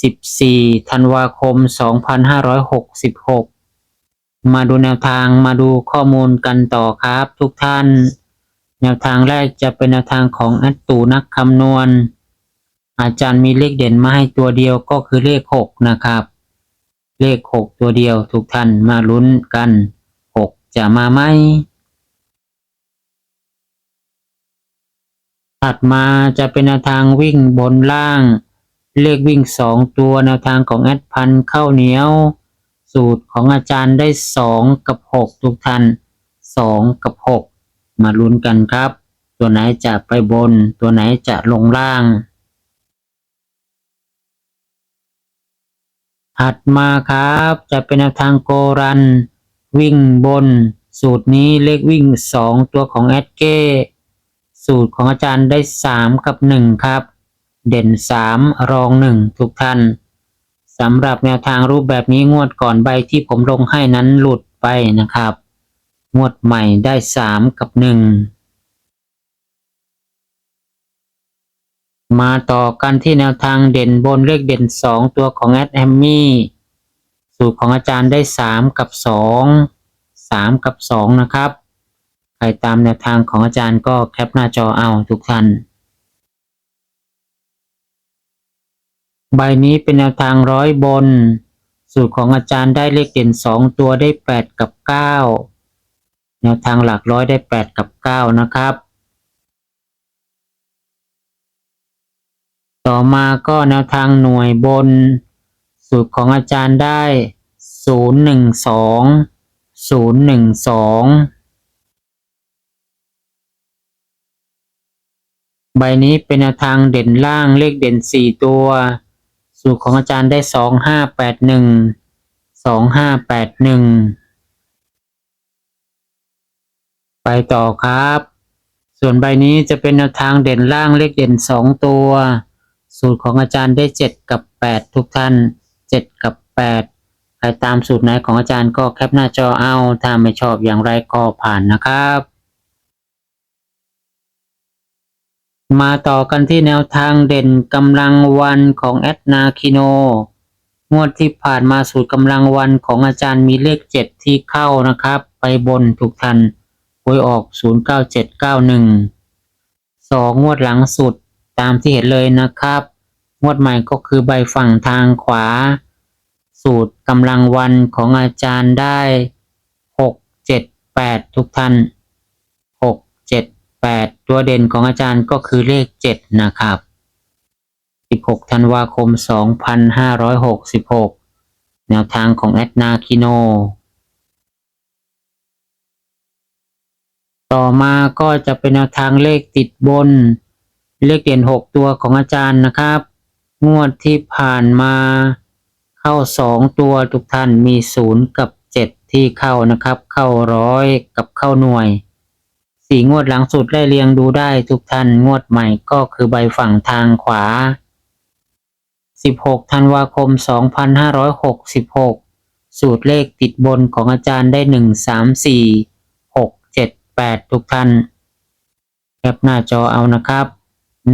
14ธันวาคม 2566 มาดูแนวทางมาดูข้อมูลกันต่อครับทุกท่าน แนวทางแรกจะเป็นแนวทางของอดตูนักคำนวณ อาจารย์มีเลขเด่นมาให้ตัวเดียวก็คือเลข 6 นะครับ เลข 6 ตัวเดียวทุกท่านมาลุ้นกัน 6 จะมาไหมถัดมาจะเป็นแนวทางวิ่งบนล่าง เลขวิ่งสองตัวแนวทางของแอดพันเข้าเหนียว สูตรของอาจารย์ได้สองกับหกทุกท่านสองกับหกมาลุ้นกันครับ ตัวไหนจะไปบน ตัวไหนจะลงล่าง ถัดมาครับจะเป็นแนวทางโกรัน วิ่งบน สูตรนี้เลขวิ่งสองตัวของแอดเก้สูตรของอาจารย์ได้สามกับหนึ่งครับ เด่นสามรองหนึ่งทุกท่านสำหรับแนวทางรูปแบบนี้งวดก่อนใบที่ผมลงให้นั้นหลุดไปนะครับ งวดใหม่ได้สามกับหนึ่งมาต่อกันที่แนวทางเด่นบนเลขเด่นสองตัวของแอดแอมมี่สูตรของอาจารย์ได้สามกับสองสามกับสองนะครับ ใครตามแนวทางของอาจารย์ก็แคปหน้าจอเอาทุกท่าน ใบนี้เป็นแนวทางร้อยบน สูตรของอาจารย์ได้เลขเด่นสองตัวได้แปดกับเก้าแนวทางหลักร้อยได้แปดกับเก้านะครับ ต่อมาก็แนวทางหน่วยบน สูตรของอาจารย์ได้ศูนย์หนึ่งสองศูนย์หนึ่งสองใบนี้เป็นแนวทางเด่นล่างเลขเด่นสี่ตัว สูตรของอาจารย์ได้สองห้าแปดหนึ่งสองห้าแปดหนึ่งไปต่อครับ ส่วนใบนี้จะเป็นแนวทางเด่นล่างเลขเด่นสองตัว สูตรของอาจารย์ได้เจ็ดกับแปดทุกท่านเจ็ดกับแปดใครตามสูตรไหนของอาจารย์ก็แคปหน้าจอเอาถ้าไม่ชอบอย่างไรก็ผ่านนะครับ มาต่อกันที่แนวทางเด่นกำลังวันของแอดนาคิโน งวดที่ผ่านมาสูตรกำลังวันของอาจารย์มีเลขเจ็ดที่เข้านะครับ ไปบนทุกทันหวยออก 09791สองงวดหลังสุดตามที่เห็นเลยนะครับ งวดใหม่ก็คือใบฝั่งทางขวา สูตรกำลังวันของอาจารย์ได้ 678 ทุกท่าน 8 ตัวเด่นของอาจารย์ก็คือเลข 7 นะครับ 16 ธันวาคม 2566 แนวทางของแอดนาคิโน ต่อมาก็จะเป็นแนวทางเลขติดบน เลขเด่น 6 ตัวของอาจารย์นะครับ งวดที่ผ่านมาเข้า 2 ตัวทุกท่านมี 0 กับ 7 ที่เข้านะครับ เข้าร้อยกับเข้าหน่วย สี่งวดหลังสุดได้เรียงดูได้ทุกท่านงวดใหม่ก็คือใบฝั่งทางขวา 16 ธันวาคม 2566 สูตรเลขติดบนของอาจารย์ได้ 1 3 4 6 7 8 ทุกท่านแคปหน้าจอเอานะครับ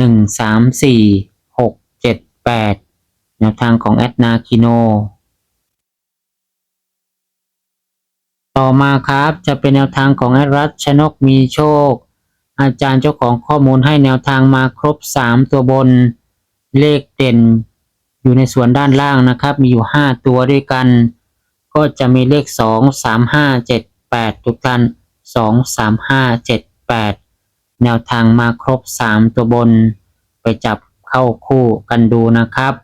1 3 4 6 7 8 แนวทางของแอดนาคิโน ต่อมาครับจะเป็นแนวทางของแอดรัชชนกมีโชค อาจารย์เจ้าของข้อมูลให้แนวทางมาครบ 3 ตัวบนเลขเด่น อยู่ในส่วนด้านล่างนะครับ มีอยู่ 5 ตัวด้วยกัน ก็จะมีเลข 2 3 5 7 8 ทุกท่าน2 3 5 7 8 แนวทางมาครบ 3 ตัวบน ไปจับเข้าคู่กันดูนะครับ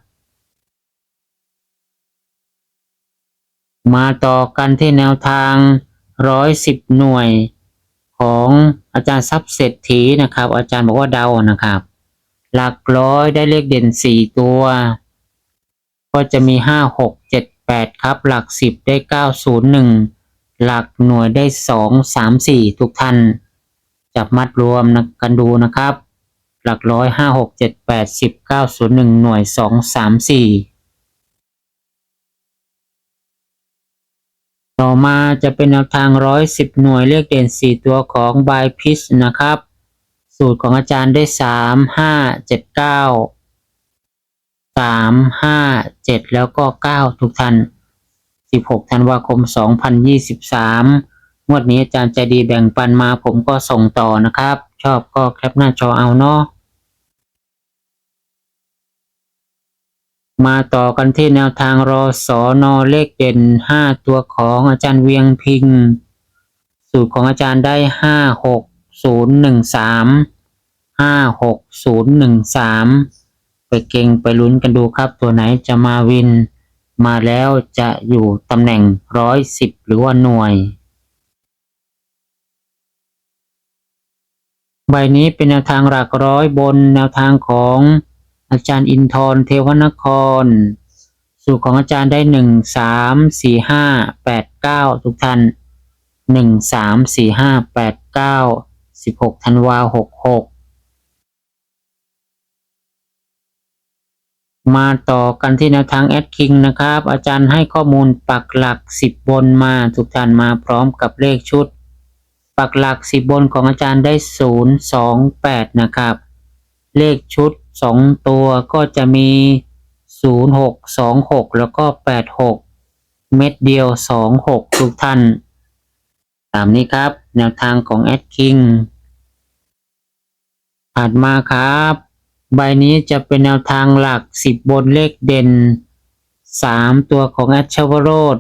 มาต่อกันที่แนวทางร้อยสิบหน่วย ของอาจารย์ทรัพย์เศรษฐีนะครับ อาจารย์บอกว่าเดานะครับ หลักร้อยได้เลขเด่นสี่ตัว ก็จะมีห้าหกเจ็ดแปดครับ หลักสิบได้เก้าศูนย์หนึ่งหลักหน่วยได้สองสามสี่ทุกท่าน จับมัดรวมกันดูนะครับ หลักร้อยห้าหกเจ็ดแปดสิบเก้าศูนย์หนึ่งหน่วยสองสามสี่ ต่อมาจะเป็นแนวทางร้อยสิบหน่วยเลขเด่นสี่ตัวของบายพิชนะครับ สูตรของอาจารย์ได้สามห้าเจ็ดเก้าสามห้าเจ็ดแล้วก็เก้าทุกท่านสิบหกธันวาคมสองพันยี่สิบสามงวดนี้อาจารย์ใจดีแบ่งปันมาผมก็ส่งต่อนะครับ ชอบก็แคปหน้าจอเอาเนาะ มาต่อกันที่แนวทางรอสอนอเลขเด่นห้าตัวของอาจารย์เวียงพิง สูตรของอาจารย์ได้ห้าหกศูนย์หนึ่งสามห้าหกศูนย์หนึ่งสามไปเก่งไปลุ้นกันดูครับ ตัวไหนจะมาวิน มาแล้วจะอยู่ตำแหน่งร้อยสิบหรือว่าหน่วย ใบนี้เป็นแนวทางหลักร้อยบนแนวทางของ อาจารย์อินทร์เทวนคร สูตรของอาจารย์ได้หนึ่งสามสี่ห้าแปดเก้าทุกท่านหนึ่งสามสี่ห้าแปดเก้าสิบหกธันวาหกหกมาต่อกันที่แนวทางแอดคิงนะครับ อาจารย์ให้ข้อมูลปักหลักสิบบนมาทุกท่านมาพร้อมกับเลขชุด ปักหลักสิบบนของอาจารย์ได้ศูนย์สองแปดนะครับ เลขชุด สองตัวก็จะมีศูนย์หกสองหกแล้วก็แปดหกเม็ดเดียวสองหกทุกท่าน ตามนี้ครับ แนวทางของแอดคิงถัดมาครับ ใบนี้จะเป็นแนวทางหลักสิบบนเลขเด่นสามตัวของแอดชวโรด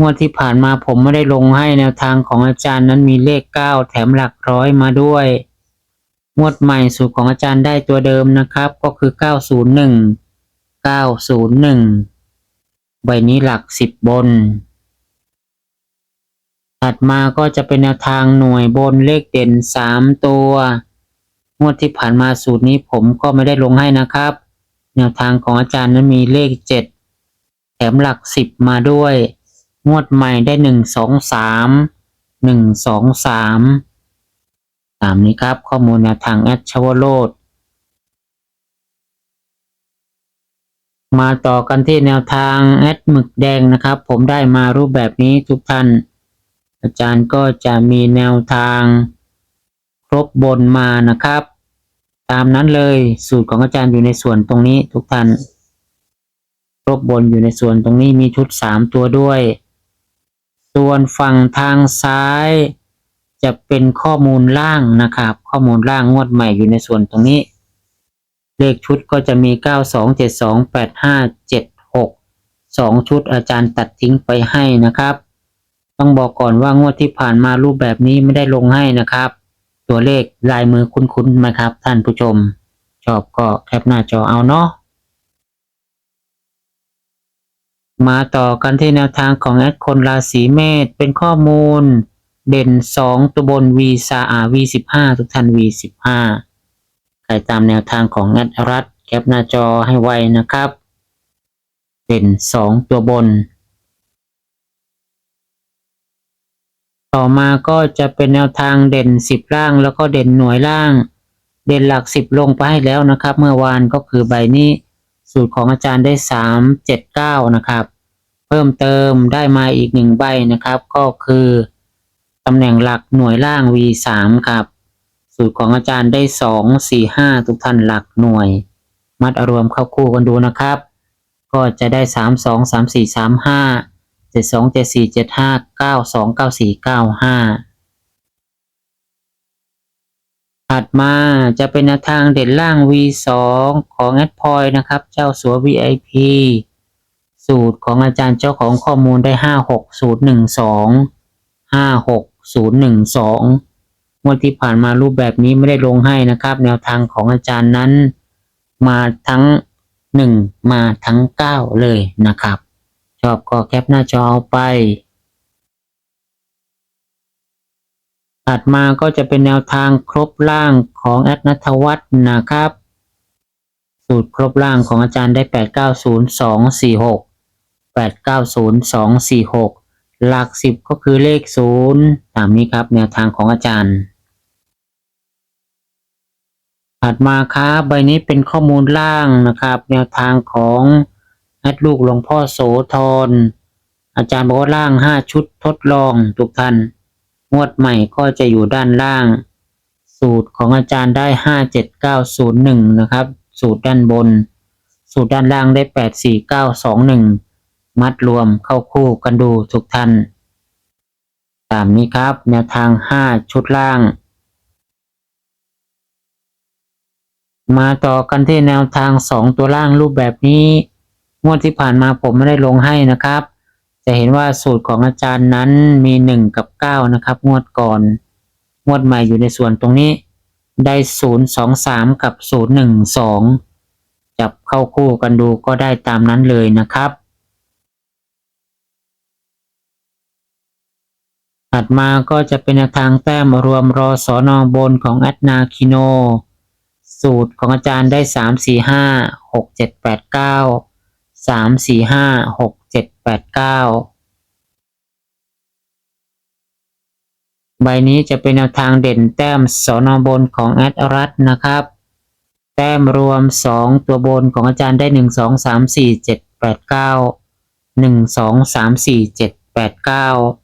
งวดที่ผ่านมาผมไม่ได้ลงให้แนวทางของอาจารย์นั้นมีเลขเก้าแถมหลักร้อยมาด้วย งวดใหม่สูตรของอาจารย์ได้ตัวเดิมนะครับ ก็คือ 901 901 ใบนี้หลัก 10 บน ถัดมาก็จะเป็นแนวทางหน่วยบนเลขเด่น 3 ตัว งวดที่ผ่านมาสูตรนี้ผมก็ไม่ได้ลงให้นะครับ แนวทางของอาจารย์นั้นมีเลข 7 แถมหลัก 10 มาด้วย งวดใหม่ได้ 1 2 3 1 2 3ตามนี้ครับ ข้อมูลแนวทางแอดชวโรดมาต่อกันที่แนวทางแอดหมึกแดงนะครับ ผมได้มารูปแบบนี้ทุกท่าน อาจารย์ก็จะมีแนวทางครบบนมานะครับ ตามนั้นเลยสูตรของอาจารย์อยู่ในส่วนตรงนี้ทุกท่านครบบนอยู่ในส่วนตรงนี้มีชุดสามตัวด้วย ส่วนฝั่งทางซ้าย จะเป็นข้อมูลล่างนะครับ ข้อมูลล่างงวดใหม่อยู่ในส่วนตรงนี้ เลขชุดก็จะมี 9 2 7 2 8 5 7 6 2 ชุดอาจารย์ตัดทิ้งไปให้นะครับ ต้องบอกก่อนว่างวดที่ผ่านมารูปแบบนี้ไม่ได้ลงให้นะครับ ตัวเลขลายมือคุ้นๆไหมครับ ท่านผู้ชม ชอบก็แคปหน้าจอเอาเนาะมาต่อกันที่แนวทางของแอดคนราศีเมษเป็นข้อมูล เด่นสองตัวบน V ซาอา V สิบห้าทุกท่าน V สิบห้าใครตามแนวทางของแอดรัฐแคปหน้าจอให้ไวนะครับ เด่นสองตัวบน ต่อมาก็จะเป็นแนวทางเด่นสิบล่างแล้วก็เด่นหน่วยล่าง เด่นหลักสิบลงไปให้แล้วนะครับ เมื่อวานก็คือใบนี้สูตรของอาจารย์ได้สามเจ็ดเก้านะครับ เพิ่มเติมได้มาอีกหนึ่งใบนะครับ ก็คือ ตำแหน่งหลักหน่วยล่าง V สามครับ สูตรของอาจารย์ได้สองสี่ห้าทุกท่านหลักหน่วย มัดอารวมเข้าคู่กันดูนะครับ ก็จะได้สามสองสามสี่สามห้าเจ็ดสองเจ็ดสี่เจ็ดห้าเก้าสองเก้าสี่เก้าห้าถัดมาจะเป็นแนวทางเด่นล่าง V2 ของแอดพอยนะครับ เจ้าสัว VIP สูตรของอาจารย์เจ้าของข้อมูลได้ห้าหกศูนย์ 012งวดที่ผ่านมารูปแบบนี้ไม่ได้ลงให้นะครับ แนวทางของอาจารย์นั้น มาทั้ง 1 มาทั้ง 9 เลยนะครับ ชอบก็แคปหน้าจอเอาไป ถัดมาก็จะเป็นแนวทางครบล่างของแอดนัทวัฒนนะครับ สูตรครบล่างของอาจารย์ได้ 890 246 890 246 หลักสิบก็คือเลขศูนย์ตามนี้ครับแนวทางของอาจารย์ ถัดมาครับใบนี้เป็นข้อมูลล่างนะครับ แนวทางของแอดลูกหลวงพ่อโสธรอาจารย์บอกว่าล่างห้าชุดทดลองทุกท่านงวดใหม่ก็จะอยู่ด้านล่าง สูตรของอาจารย์ได้ห้าเจ็ดเก้าศูนย์หนึ่งนะครับ สูตรด้านบน สูตรด้านล่างได้แปดสี่เก้าสองหนึ่ง มัดรวมเข้าคู่กันดูทุกท่านตามนี้ครับแนวทางห้าชุดล่าง มาต่อกันที่แนวทางสองตัวล่างรูปแบบนี้งวดที่ผ่านมาผมไม่ได้ลงให้นะครับ จะเห็นว่าสูตรของอาจารย์นั้นมีหนึ่งกับเก้านะครับ งวดก่อน งวดใหม่อยู่ในส่วนตรงนี้ ได้ศูนย์สองสามกับศูนย์หนึ่งสองจับเข้าคู่กันดูก็ได้ตามนั้นเลยนะครับ ถัดมาก็จะเป็นทางแต้มรวมรอสอนอบนของแอดนาคิโน สูตรของอาจารย์ได้ 3 4 5 6 7 8 9 3 4 5 6 7 8 9 ใบนี้จะเป็นแนวทางเด่นแต้มสอนอบนของแอดรัตนะครับ แต้มรวม 2 ตัวบนของอาจารย์ได้ 1 2 3 4 7 8 9 1 2 3 4 7 8 9